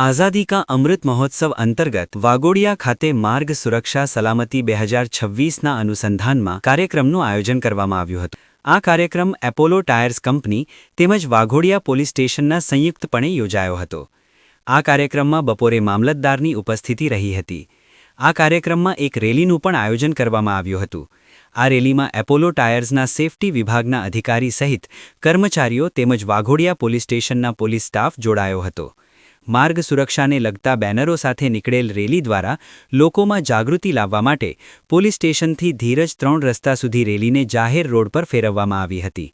આઝાદી કા અમૃત મહોત્સવ અંતર્ગત વાગોડિયા ખાતે માર્ગ સુરક્ષા સલામતી બે હજાર છવ્વીસના અનુસંધાનમાં કાર્યક્રમનું આયોજન કરવામાં આવ્યું હતું. આ કાર્યક્રમ એપોલો ટાયર્સ કંપની તેમજ વાઘોડિયા પોલીસ સ્ટેશનના સંયુક્તપણે યોજાયો હતો. આ કાર્યક્રમમાં બપોરે મામલતદારની ઉપસ્થિતિ રહી હતી. આ કાર્યક્રમમાં એક રેલીનું પણ આયોજન કરવામાં આવ્યું હતું. આ રેલીમાં એપોલો ટાયર્સના સેફટી વિભાગના અધિકારી સહિત કર્મચારીઓ તેમજ વાઘોડિયા પોલીસ સ્ટેશનના પોલીસ સ્ટાફ જોડાયો હતો. માર્ગ સુરક્ષાને લગતા બેનરો સાથે નીકળેલ રેલી દ્વારા લોકોમાં જાગૃતિ લાવવા માટે પોલીસ સ્ટેશનથી ધીરજ ત્રણ રસ્તા સુધી રેલીને જાહેર રોડ પર ફેરવવામાં આવી હતી.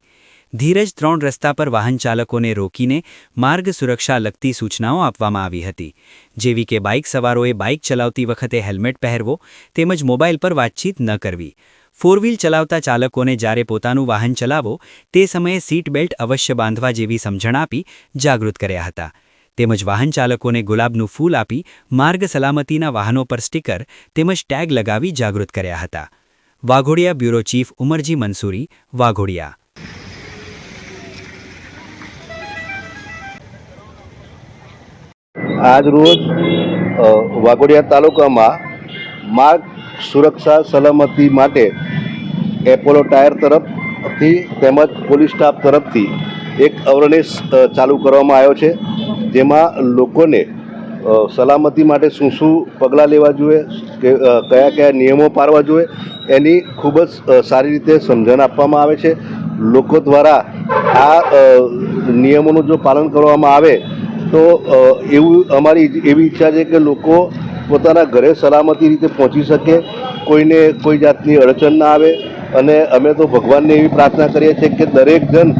ધીરજ ત્રણ રસ્તા પર વાહન ચાલકોને રોકીને માર્ગ સુરક્ષા લગતી સૂચનાઓ આપવામાં આવી હતી. જેવી કે બાઇક સવારોએ બાઇક ચલાવતી વખતે હેલ્મેટ પહેરવો તેમજ મોબાઈલ પર વાતચીત ન કરવી. ફોર વ્હીલ ચલાવતા ચાલકોને જ્યારે પોતાનું વાહન ચલાવો તે સમયે સીટ બેલ્ટ અવશ્ય બાંધવા જેવી સમજણ આપી જાગૃત કર્યા હતા. તેમજ વાહન ચાલકોને ગુલાબનું ફૂલ આપી માર્ગ સલામતીના વાહનો પર સ્ટીકર તેમજ ટેગ લગાવી જાગૃત કર્યા હતા. Waghodia bureau chief Umarji Mansuri, Waghodia. આજ રોજ વાઘોડિયા તાલુકામાં માર્ગ સુરક્ષા સલામતી માટે એપોલો ટાયર તરફથી તેમજ પોલીસ સ્ટાફ તરફથી એક અવેરનેસ ચાલુ કરવામાં આવ્યો છે. જેમાં લોકોને સલામતી માટે શું શું પગલાં લેવા જોઈએ, કે કયા કયા નિયમો પાળવા જોઈએ, એની ખૂબ જ સારી રીતે સમજણ આપવામાં આવે છે. લોકો દ્વારા આ નિયમોનું જો પાલન કરવામાં આવે, તો એવું અમારી એવી ઈચ્છા છે કે લોકો પોતાના ઘરે સલામતી રીતે પહોંચી શકે, કોઈને કોઈ જાતની અડચણ ના આવે. અને અમે તો ભગવાનને એવી પ્રાર્થના કરીએ છીએ કે દરેક જણ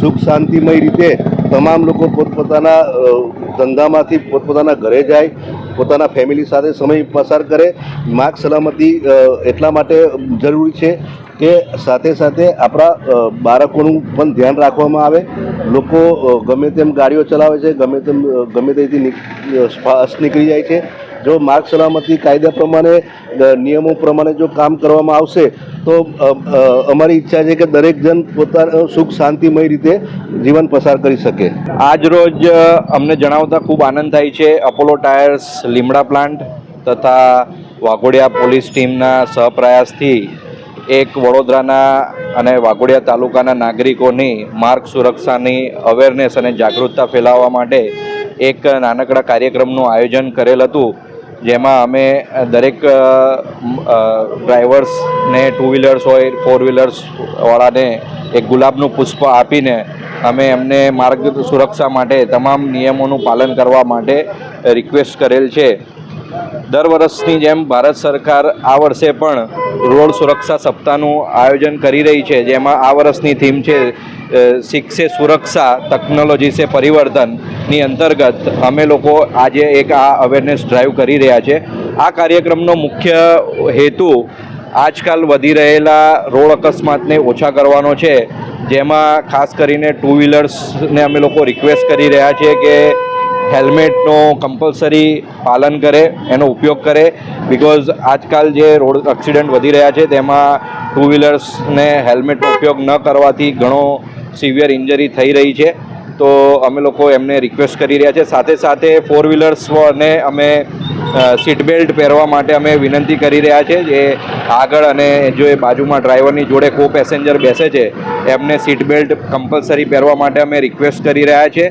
સુખ શાંતિમય રીતે તમામ લોકો પોતપોતાના ધંધામાંથી પોતપોતાના ઘરે જાય, પોતાના ફેમિલી સાથે સમય પસાર કરે. માર્ગ સલામતી એટલા માટે જરૂરી છે કે સાથે સાથે આપણા બાળકોનું પણ ધ્યાન રાખવામાં આવે. લોકો ગમે તેમ ગાડીઓ ચલાવે છે, ગમે તેમ ગમે તેથી નીક- નીકળી જાય છે. જો માર્ગ સલામતી કાયદા પ્રમાણે નિયમો પ્રમાણે જો કામ કરવામાં આવશે, તો અમારી ઈચ્છા છે કે દરેક જણ પોતાનું સુખ શાંતિમય રીતે જીવન પસાર કરી શકે. આજ રોજ અમને જણાવતા ખૂબ આનંદ થાય છે. અપોલો ટાયર્સ લીમડા પ્લાન્ટ તથા વાઘોડિયા પોલીસ ટીમના સહપ્રયાસથી એક વડોદરાના અને વાઘોડિયા તાલુકાના નાગરિકોની માર્ગ સુરક્ષાની અવેરનેસ અને જાગૃતતા ફેલાવવા માટે એક નાનકડા કાર્યક્રમનું આયોજન કરેલ હતું. જેમાં અમે દરેક ડ્રાઈવર્સને ટુ વ્હીલર્સ હોય, ફોર વ્હીલર્સવાળાને એક ગુલાબનું પુષ્પ આપીને અમે એમને માર્ગ સુરક્ષા માટે તમામ નિયમોનું પાલન કરવા માટે રિક્વેસ્ટ કરેલ છે. દર વર્ષની જેમ ભારત સરકાર આ વર્ષે પણ રોડ સુરક્ષા સપ્તાહનું આયોજન કરી રહી છે, જેમાં આ વર્ષની થીમ છે શીખશે સુરક્ષા, ટેકનોલોજી સે પરિવર્તનની અંતર્ગત અમે લોકો આજે એક આ અવેરનેસ ડ્રાઈવ કરી રહ્યા છે. આ કાર્યક્રમનો મુખ્ય હેતુ આજકાલ વધી રહેલા રોડ અકસ્માતને ઓછા કરવાનો છે. જેમાં ખાસ કરીને ટુ વ્હીલર્સને અમે લોકો રિક્વેસ્ટ કરી રહ્યા છીએ કે હેલ્મેટનો કમ્પલસરી પાલન કરે, એનો ઉપયોગ કરે. બિકોઝ આજકાલ જે રોડ એક્સિડન્ટ વધી રહ્યા છે, તેમાં ટુ વ્હીલર્સને હેલ્મેટનો ઉપયોગ ન કરવાથી ઘણો સિવિયર ઇન્જરી થઈ રહી છે. તો અમે લોકો એમને રિક્વેસ્ટ કરી રહ્યા છે. સાથે સાથે ફોર વ્હીલર્સને અમે સીટ બેલ્ટ પહેરવા માટે અમે વિનંતી કરી રહ્યા છે જે આગળ અને જો એ બાજુમાં ડ્રાઈવરની જોડે કો પેસેન્જર બેસે છે, એમને સીટ બેલ્ટ કમ્પલસરી પહેરવા માટે અમે રિક્વેસ્ટ કરી રહ્યા છે.